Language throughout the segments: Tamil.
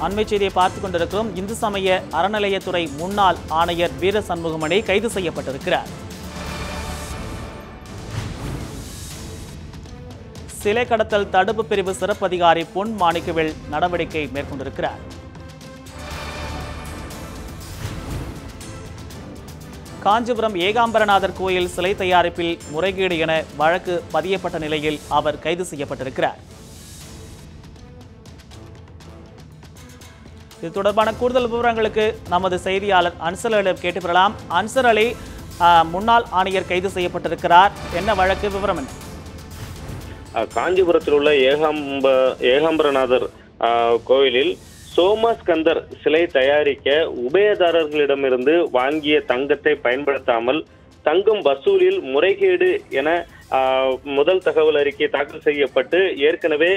அண்மை செய்தியை பார்த்துக் கொண்டிருக்கிறோம். இந்து சமய அறநிலையத்துறை முன்னாள் ஆணையர் வீர சண்முகமணி கைது செய்யப்பட்டிருக்கிறார். சிலை கடத்தல் தடுப்பு பிரிவு சிறப்பு அதிகாரி பொன் மாணிக்கவேல் நடவடிக்கை மேற்கொண்டிருக்கிறார். காஞ்சிபுரம் ஏகாம்பரநாதர் கோயில் சிலை தயாரிப்பில் முறைகேடு என வழக்கு பதியப்பட்ட நிலையில் அவர் கைது செய்யப்பட்டிருக்கிறார். இது தொடர்பான கூடுதல் விவரங்களுக்கு நமது செய்தியாளர் அன்சர் அலியிடம் கேட்டு பெறலாம் அன்சர் அலி முன்னாள் ஆணையர் கைது செய்யப்பட்டிருக்கிறார். என்ன வழக்கு விவரம் என்ன? காஞ்சிபுரத்தில் உள்ள ஏகாம்ப ஏகாம்பரநாதர் கோயிலில் கோவிலில் சோமஸ்கந்தர் சிலை தயாரிக்க உபயதாரர்களிடமிருந்து வாங்கிய தங்கத்தை பயன்படுத்தாமல் தங்கம் வசூலில் முறைகேடு என முதல் தகவல் அறிக்கை தாக்கல் செய்யப்பட்டு ஏற்கனவே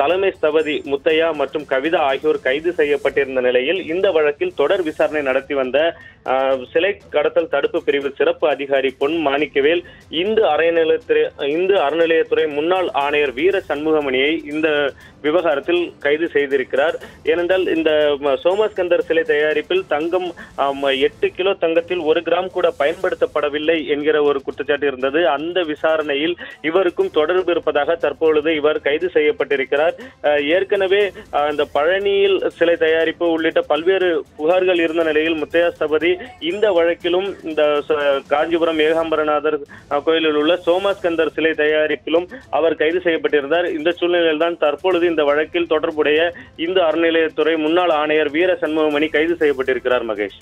தலைமை ஸ்தபதி முத்தையா மற்றும் கவிதா ஆகியோர் கைது செய்யப்பட்டிருந்த நிலையில் இந்த வழக்கில் தொடர் விசாரணை நடத்தி வந்த சிலை கடத்தல் தடுப்பு பிரிவு சிறப்பு அதிகாரி பொன் மாணிக்கவேல் இந்து அறநிலையத்துறை இந்து அறநிலையத்துறை முன்னாள் ஆணையர் வீர சண்முகமணியை இந்த விவகாரத்தில் கைது செய்திருக்கிறார். ஏனென்றால் இந்த ம, சோமஸ்கந்தர் சிலை தயாரிப்பில் தங்கம் எட்டு கிலோ தங்கத்தில் ஒரு கிராம் கூட பயன்படுத்தப்படவில்லை என்கிற ஒரு குற்றச்சாட்டு இருந்தது. அந்த விசாரணையில் இவருக்கும் தொடர்பு இருப்பதாக தற்பொழுது இவர் கைது செய்யப்பட்டிருக்கிறார். ஏற்கனவே அந்த பழனியில் சிலை தயாரிப்பு உள்ளிட்ட பல்வேறு புகார்கள் இருந்த நிலையில் முத்தையா ஸ்தபதி இந்த வழக்கிலும் இந்த காஞ்சிபுரம் ஏகாம்பரநாதர் கோயிலில் உள்ள சோமாஸ்கந்தர் சிலை தயாரிப்பிலும் அவர் கைது செய்யப்பட்டிருந்தார். இந்த சூழ்நிலையில் தான் தற்பொழுது இந்த வழக்கில் தொடர்புடைய இந்து அறநிலையத்துறை முன்னாள் ஆணையர் வீர சண்முகமணி கைது செய்யப்பட்டிருக்கிறார் மகேஷ்.